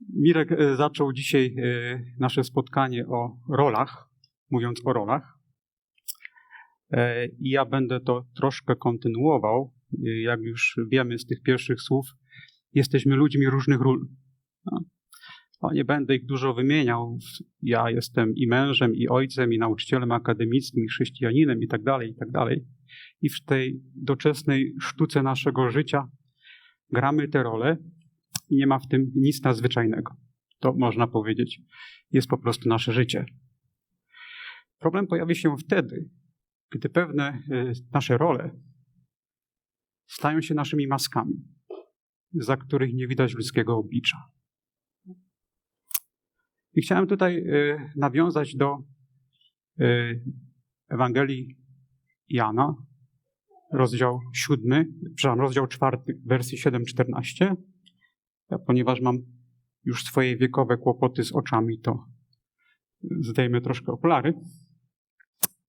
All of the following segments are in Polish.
Mirek e, zaczął dzisiaj e, nasze spotkanie o rolach, mówiąc o rolach. E, I ja będę to troszkę kontynuował. Jak już wiemy z tych pierwszych słów, jesteśmy ludźmi różnych ról. No, nie będę ich dużo wymieniał. Ja jestem i mężem, i ojcem, i nauczycielem akademickim, i chrześcijaninem, i tak dalej, i tak dalej. I w tej doczesnej sztuce naszego życia gramy te role nie ma w tym nic nadzwyczajnego. To można powiedzieć, jest po prostu nasze życie. Problem pojawi się wtedy, gdy pewne y, nasze role stają się naszymi maskami, za których nie widać ludzkiego oblicza. I chciałem tutaj y, nawiązać do y, Ewangelii Jana, rozdział siódmy, przepraszam, rozdział czwarty, wersji 7-14. Ja, ponieważ mam już swoje wiekowe kłopoty z oczami, to zdejmę troszkę okulary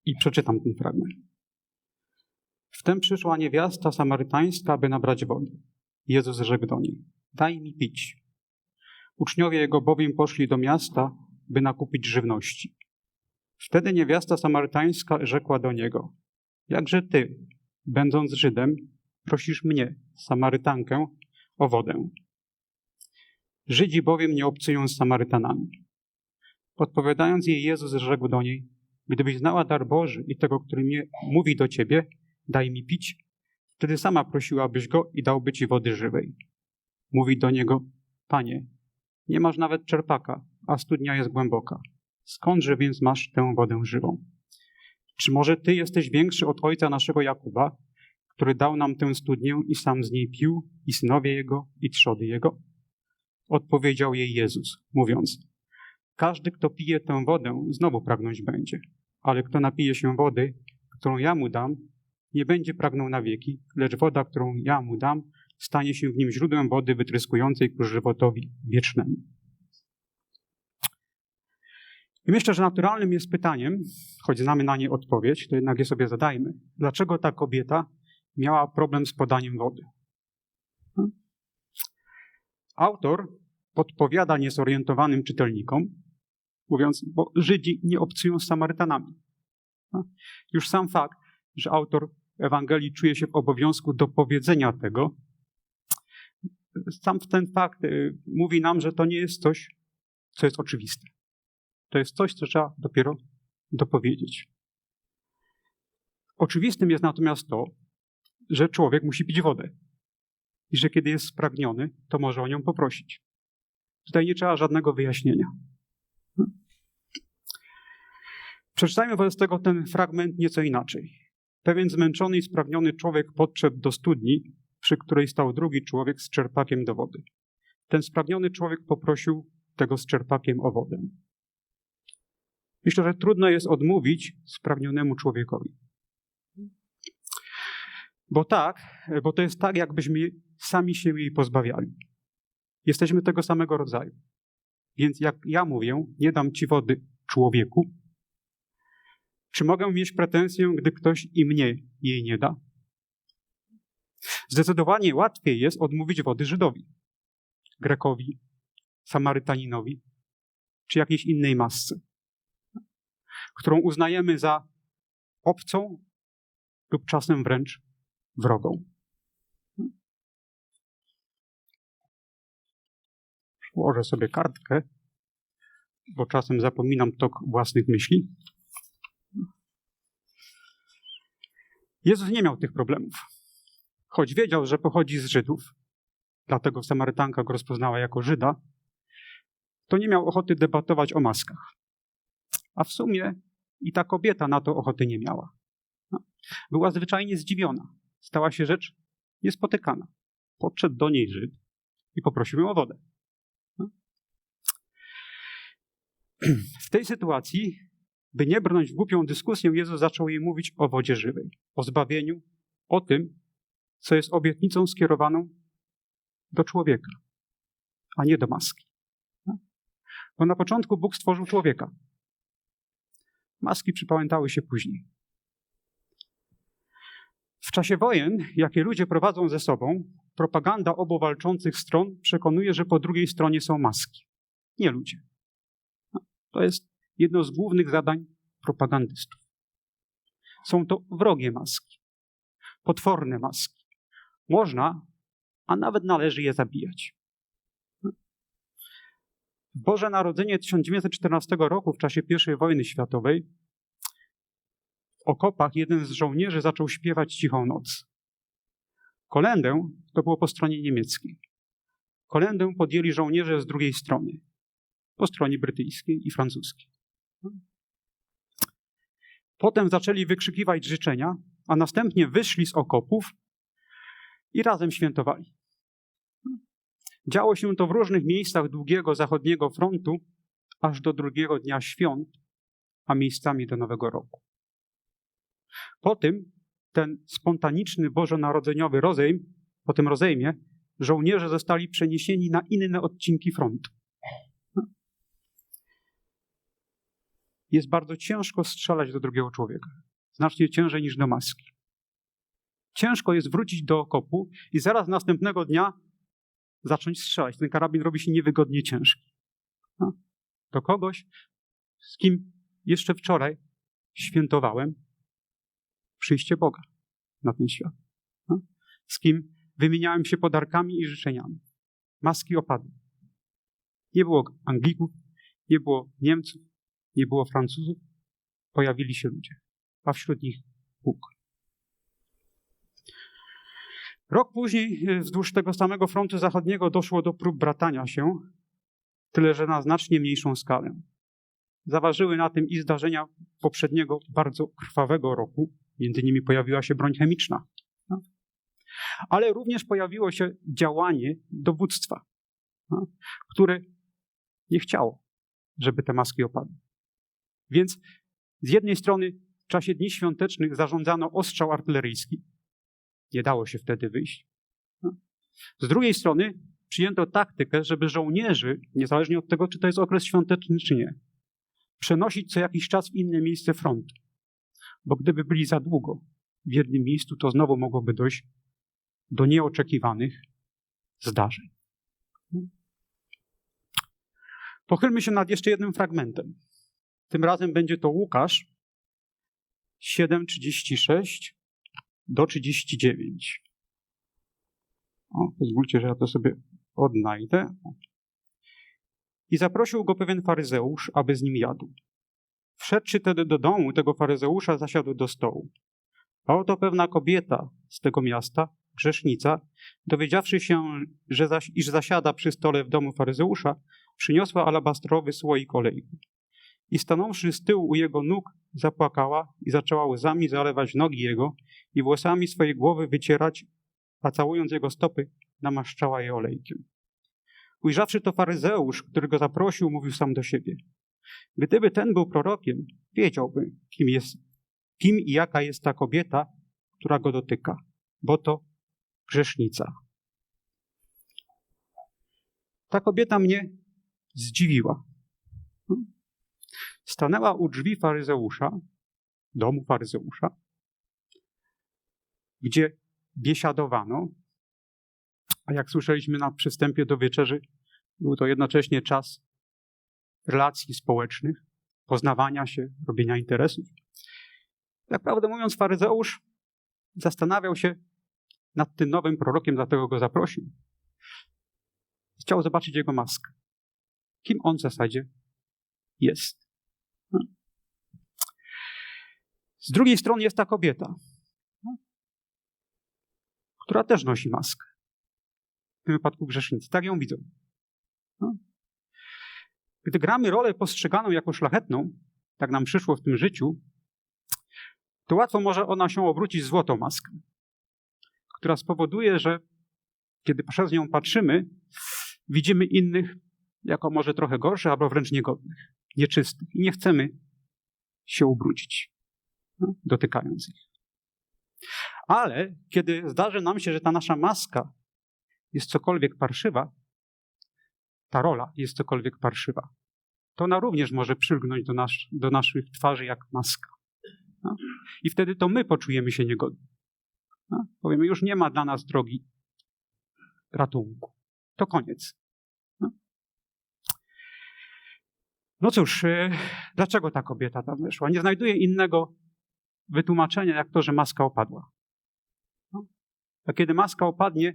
i przeczytam ten fragment. Wtem przyszła niewiasta samarytańska, aby nabrać wody. Jezus rzekł do niej: Daj mi pić. Uczniowie jego bowiem poszli do miasta, by nakupić żywności. Wtedy niewiasta samarytańska rzekła do niego: Jakże ty, będąc Żydem, prosisz mnie, Samarytankę, o wodę? Żydzi bowiem nie obcują z Samarytanami. Odpowiadając jej, Jezus rzekł do niej: Gdybyś znała dar Boży i tego, który mnie mówi do ciebie, daj mi pić, wtedy sama prosiłabyś go i dałby ci wody żywej. Mówi do niego: Panie, nie masz nawet czerpaka, a studnia jest głęboka. Skądże więc masz tę wodę żywą? Czy może ty jesteś większy od ojca naszego Jakuba, który dał nam tę studnię i sam z niej pił, i synowie jego, i trzody jego? Odpowiedział jej Jezus, mówiąc: Każdy, kto pije tę wodę, znowu pragnąć będzie, ale kto napije się wody, którą ja mu dam, nie będzie pragnął na wieki, lecz woda, którą ja mu dam, stanie się w nim źródłem wody wytryskującej ku żywotowi wiecznemu. I myślę, że naturalnym jest pytaniem, choć znamy na nie odpowiedź, to jednak je sobie zadajmy. Dlaczego ta kobieta miała problem z podaniem wody? Autor podpowiada niezorientowanym czytelnikom, mówiąc, bo Żydzi nie obcują z Samarytanami. Już sam fakt, że autor Ewangelii czuje się w obowiązku dopowiedzenia tego, sam ten fakt y, mówi nam, że to nie jest coś, co jest oczywiste. To jest coś, co trzeba dopiero dopowiedzieć. Oczywistym jest natomiast to, że człowiek musi pić wodę i że kiedy jest spragniony, to może o nią poprosić. Tutaj nie trzeba żadnego wyjaśnienia. Przeczytajmy wobec tego ten fragment nieco inaczej. Pewien zmęczony i spragniony człowiek podszedł do studni, przy której stał drugi człowiek z czerpakiem do wody. Ten spragniony człowiek poprosił tego z czerpakiem o wodę. Myślę, że trudno jest odmówić spragnionemu człowiekowi. Bo tak, bo to jest tak, jakbyśmy sami się jej pozbawiali. Jesteśmy tego samego rodzaju. Więc jak ja mówię, nie dam ci wody człowieku, czy mogę mieć pretensję, gdy ktoś i mnie jej nie da? Zdecydowanie łatwiej jest odmówić wody Żydowi, Grekowi, Samarytaninowi, czy jakiejś innej masce, którą uznajemy za obcą lub czasem wręcz wrogą. Włożę sobie kartkę, bo czasem zapominam tok własnych myśli. Jezus nie miał tych problemów. Choć wiedział, że pochodzi z Żydów, dlatego Samarytanka go rozpoznała jako Żyda, to nie miał ochoty debatować o maskach. A w sumie i ta kobieta na to ochoty nie miała. Była zwyczajnie zdziwiona. Stała się rzecz niespotykana. Podszedł do niej Żyd i poprosił ją o wodę. No. W tej sytuacji, by nie brnąć w głupią dyskusję, Jezus zaczął jej mówić o wodzie żywej, o zbawieniu, o tym, co jest obietnicą skierowaną do człowieka, a nie do maski. No. Bo na początku Bóg stworzył człowieka. Maski przypamiętały się później. W czasie wojen, jakie ludzie prowadzą ze sobą, propaganda obu walczących stron przekonuje, że po drugiej stronie są maski, nie ludzie. No, to jest jedno z głównych zadań propagandystów. Są to wrogie maski, potworne maski. Można, a nawet należy je zabijać. W Boże Narodzenie 1914 roku, w czasie I wojny światowej, okopach jeden z żołnierzy zaczął śpiewać Cichą Noc. Kolendę to było po stronie niemieckiej. Kolendę podjęli żołnierze z drugiej strony, po stronie brytyjskiej i francuskiej. Potem zaczęli wykrzykiwać życzenia, a następnie wyszli z okopów i razem świętowali. Działo się to w różnych miejscach długiego zachodniego frontu, aż do drugiego dnia świąt, a miejscami do Nowego Roku. Po tym ten spontaniczny bożonarodzeniowy rozejm, po tym rozejmie, żołnierze zostali przeniesieni na inne odcinki frontu. Jest bardzo ciężko strzelać do drugiego człowieka. Znacznie ciężej niż do maski. Ciężko jest wrócić do okopu i zaraz następnego dnia zacząć strzelać. Ten karabin robi się niewygodnie ciężki. No. Do kogoś, z kim jeszcze wczoraj świętowałem przyjście Boga na ten świat. No. Z kim wymieniałem się podarkami i życzeniami. Maski opadły. Nie było Anglików, nie było Niemców, nie było Francuzów. Pojawili się ludzie, a wśród nich Bóg. Rok później e, wzdłuż tego samego frontu zachodniego doszło do prób bratania się, tyle że na znacznie mniejszą skalę. Zaważyły na tym i zdarzenia poprzedniego, bardzo krwawego roku. Między nimi pojawiła się broń chemiczna. No. Ale również pojawiło się działanie dowództwa, no, które nie chciało, żeby te maski opadły. Więc z jednej strony w czasie dni świątecznych zarządzano ostrzał artyleryjski, nie dało się wtedy wyjść. No. Z drugiej strony przyjęto taktykę, żeby żołnierzy, niezależnie od tego, czy to jest okres świąteczny, czy nie, przenosić co jakiś czas w inne miejsce frontu. Bo gdyby byli za długo w jednym miejscu, to znowu mogłoby dojść do nieoczekiwanych zdarzeń. Pochylmy się nad jeszcze jednym fragmentem. Tym razem będzie to Łukasz 7:36 do 39. O, pozwólcie, że ja to sobie odnajdę. I zaprosił go pewien faryzeusz, aby z nim jadł. Wszedłszy tedy do domu tego faryzeusza, zasiadł do stołu. A oto pewna kobieta z tego miasta, grzesznica, dowiedziawszy się, że zaś, iż zasiada przy stole w domu faryzeusza, przyniosła alabastrowy słoik olejku. I stanąwszy z tyłu u jego nóg, zapłakała i zaczęła łzami zalewać nogi jego i włosami swojej głowy wycierać, a całując jego stopy, namaszczała je olejkiem. Ujrzawszy to faryzeusz, który go zaprosił, mówił sam do siebie. Gdyby ten był prorokiem, wiedziałby, kim jest, kim i jaka jest ta kobieta, która go dotyka, bo to grzesznica. Ta kobieta mnie zdziwiła stanęła u drzwi faryzeusza, domu faryzeusza, gdzie biesiadowano, a jak słyszeliśmy na przystępie do wieczerzy, był to jednocześnie czas relacji społecznych, poznawania się, robienia interesów. Tak prawdę mówiąc, faryzeusz zastanawiał się nad tym nowym prorokiem, dlatego go zaprosił. Chciał zobaczyć jego maskę. Kim on w zasadzie jest. Z drugiej strony jest ta kobieta, która też nosi maskę. W tym wypadku grzesznicy. Tak ją widzą. Gdy gramy rolę postrzeganą jako szlachetną, tak nam przyszło w tym życiu, to łatwo może ona się obrócić w złotą maskę, która spowoduje, że kiedy przez nią patrzymy, widzimy innych jako może trochę gorszych albo wręcz niegodnych nieczystych i nie chcemy się ubrudzić, no, dotykając ich. Ale kiedy zdarzy nam się, że ta nasza maska jest cokolwiek parszywa, ta rola jest cokolwiek parszywa, to ona również może przylgnąć do, nasz, do naszych twarzy jak maska. No? I wtedy to my poczujemy się niegodni. No, powiemy, już nie ma dla nas drogi ratunku. To koniec. No, no cóż, e, dlaczego ta kobieta tam weszła? Nie znajduje innego wytłumaczenia, jak to, że maska opadła. No, a kiedy maska opadnie,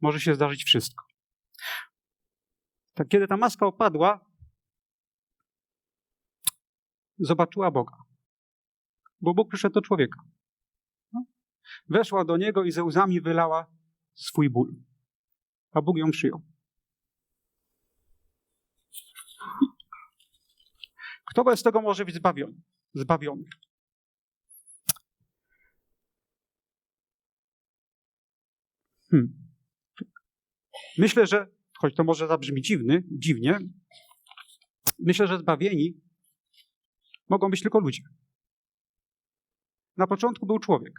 może się zdarzyć wszystko. Tak, kiedy ta maska opadła, zobaczyła Boga. Bo Bóg przyszedł do człowieka. No. Weszła do niego i ze łzami wylała swój ból. A Bóg ją przyjął. Kto bez tego może być zbawiony? Zbawiony. Hmm. Myślę, że, choć to może zabrzmi dziwny, dziwnie, myślę, że zbawieni mogą być tylko ludzie. Na początku był człowiek.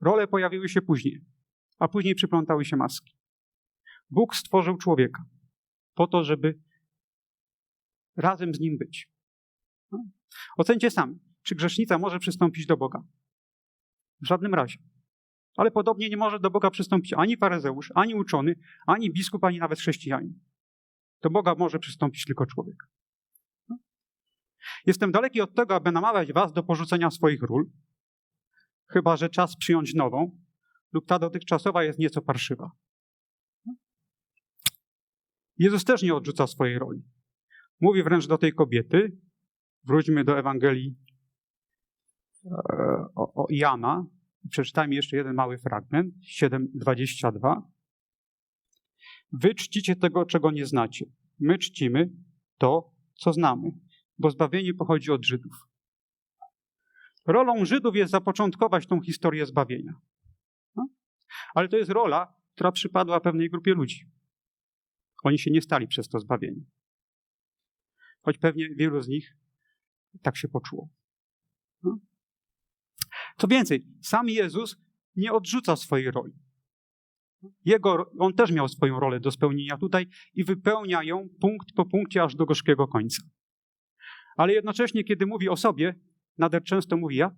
Role pojawiły się później, a później przyplątały się maski. Bóg stworzył człowieka po to, żeby razem z nim być. No. Ocencie sami, czy grzesznica może przystąpić do Boga? W żadnym razie. Ale podobnie nie może do Boga przystąpić ani faryzeusz, ani uczony, ani biskup, ani nawet chrześcijanin. Do Boga może przystąpić tylko człowiek. Jestem daleki od tego, aby namawiać was do porzucenia swoich ról, chyba że czas przyjąć nową, lub ta dotychczasowa jest nieco parszywa. Jezus też nie odrzuca swojej roli. Mówi wręcz do tej kobiety, wróćmy do Ewangelii e, o, o Jana, przeczytajmy jeszcze jeden mały fragment, 7:22. Wy czcicie tego, czego nie znacie. My czcimy to, co znamy, bo zbawienie pochodzi od Żydów. Rolą Żydów jest zapoczątkować tą historię zbawienia. No? Ale to jest rola, która przypadła pewnej grupie ludzi. Oni się nie stali przez to zbawieni. Choć pewnie wielu z nich tak się poczuło. No? Co więcej, sam Jezus nie odrzuca swojej roli. Jego, on też miał swoją rolę do spełnienia tutaj i wypełnia ją punkt po punkcie aż do gorzkiego końca. Ale jednocześnie, kiedy mówi o sobie, nader często mówi jak?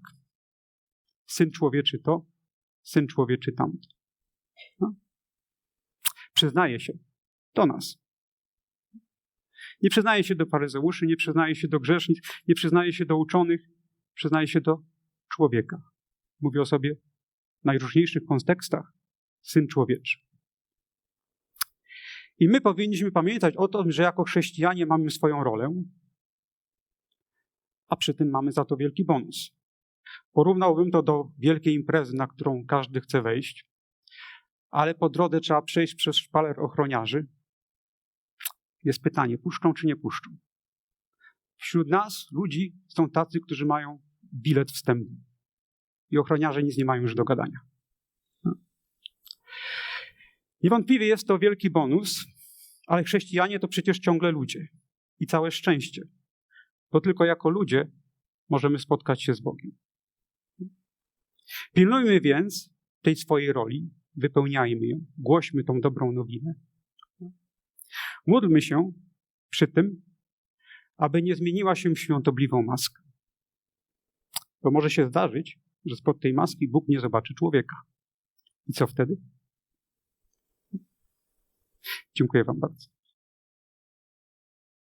Syn człowieczy to, syn człowieczy tamto. No. Przyznaje się do nas. Nie przyznaje się do faryzeuszy, nie przyznaje się do grzesznic, nie przyznaje się do uczonych, przyznaje się do człowieka. Mówi o sobie w najróżniejszych kontekstach syn człowieczy. I my powinniśmy pamiętać o tym, że jako chrześcijanie mamy swoją rolę, a przy tym mamy za to wielki bonus. Porównałbym to do wielkiej imprezy, na którą każdy chce wejść, ale po drodze trzeba przejść przez szpaler ochroniarzy. Jest pytanie, puszczą czy nie puszczą? Wśród nas, ludzi, są tacy, którzy mają bilet wstępny. I ochroniarze nic nie mają już do gadania. Niewątpliwie jest to wielki bonus, ale chrześcijanie to przecież ciągle ludzie. I całe szczęście. Bo tylko jako ludzie możemy spotkać się z Bogiem. Pilnujmy więc tej swojej roli, wypełniajmy ją, głośmy tą dobrą nowinę. Módlmy się przy tym, aby nie zmieniła się w świątobliwą maskę. Bo może się zdarzyć, że spod tej maski Bóg nie zobaczy człowieka. I co wtedy? Dziękuję Wam bardzo.